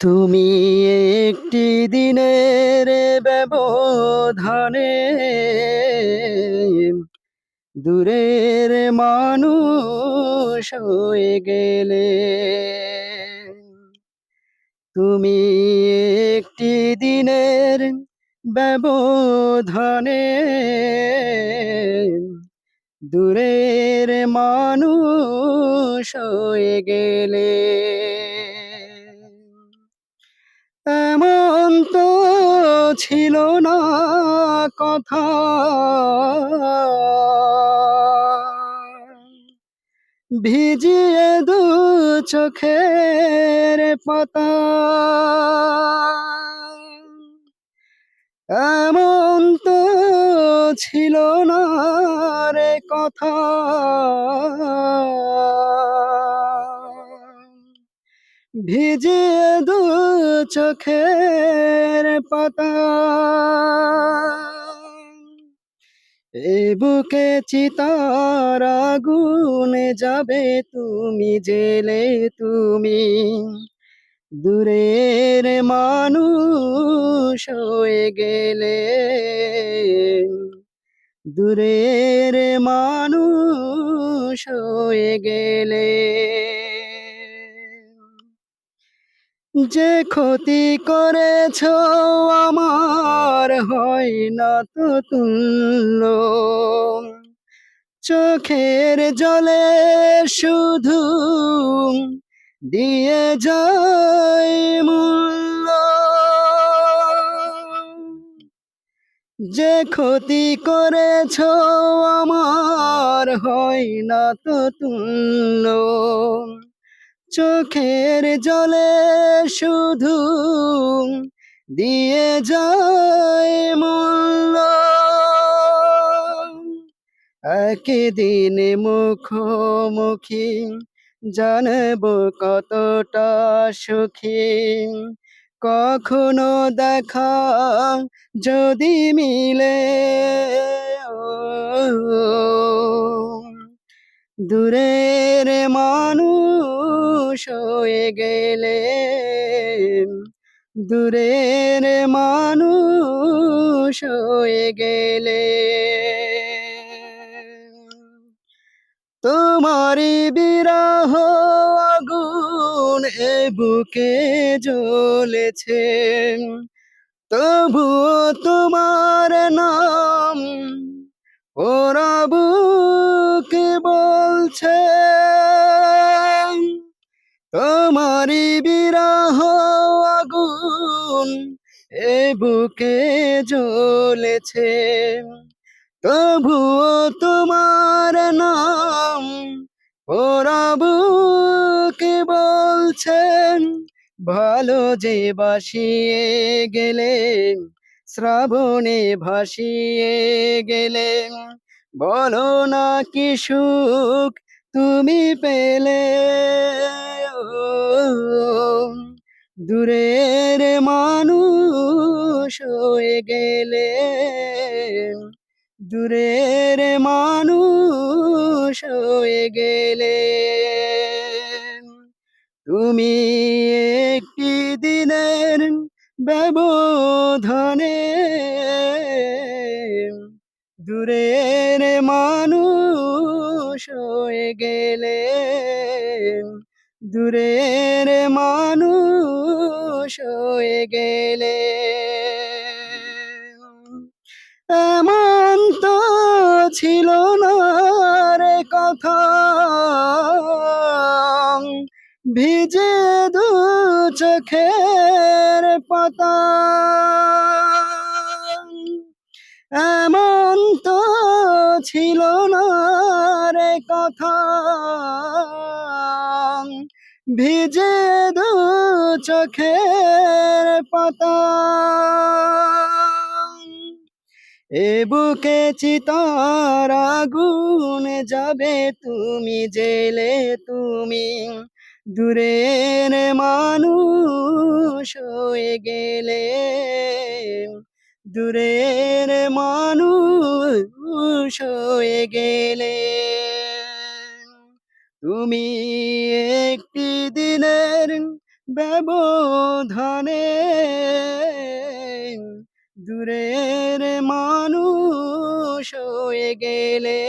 তুমি একটি দিনের ব্যবধানে দূরের মানুষ হয়ে গেলে। তুমি একটি দিনের ব্যবধানে দূরের মানুষ হয়ে গেলে। ছিল না কথা। ভিজিয়ে দু চোখের পাতা। এমন তো ছিল না রে কথা। ভিজিয়ে দু চোখের পাতা। এ বুকে চিতার আগুনে যাবে তুমি, জেলে তুমি। দূরের মানুষ হয়ে গেলে দূরের মানুষ হয়ে গেলে যে ক্ষতি করেছ আমার হয় না তো তুল্য। চোখের জলে শুধু দিয়ে যায় মূল্য। যে ক্ষতি করেছ আমার হয় না তো তুল্য। চোখের জলে শুধু দিয়ে যায় মূল্য। একদিন মুখোমুখি জানব কতটা সুখী। কখনো দেখা যদি মিলে দূরের মানুষ হয়ে গেলে। দূরের মানুষ হয়ে গেলে। তোমারই বিরহ আগুন এ বুকে জ্বলেছে। তবুও তোমার তোমারই বিরহ আগুন এ বুকে জ্বলেছে। তবুও তোমার নাম ওরা বুকে বলছেন? ভালো যে বাসিয়ে গেলে শ্রাবণে ভাসিয়ে গেলে বলো না কি সুখ তুমি পেলে? দূরের মানুষ হয়ে গেলে, দূরের মানুষ হয়ে গেলে। তুমি একটি দিনের ব্যবধানে দূরের মানুষ হয়ে গেলে দূরের মানুষ হয়ে গেলে। এমন তো ছিল না রে কথা। ভিজে দু চোখের পাতা। এমন তো ছিল না রে কথা। ভিজে দু চোখের পাতা। এ বুকে চিতার আগুন যাবে তুমি জেলে তুমি। দূরের মানুষ হয়ে গেলে। দূরের মানুষ হয়ে গেলে। তুমি একটি দিনের ব্যবধানে দূরের মানুষ হয়ে গেলে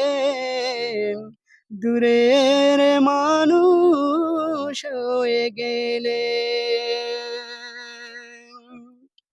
দূরের মানুষ হয়ে গেলে।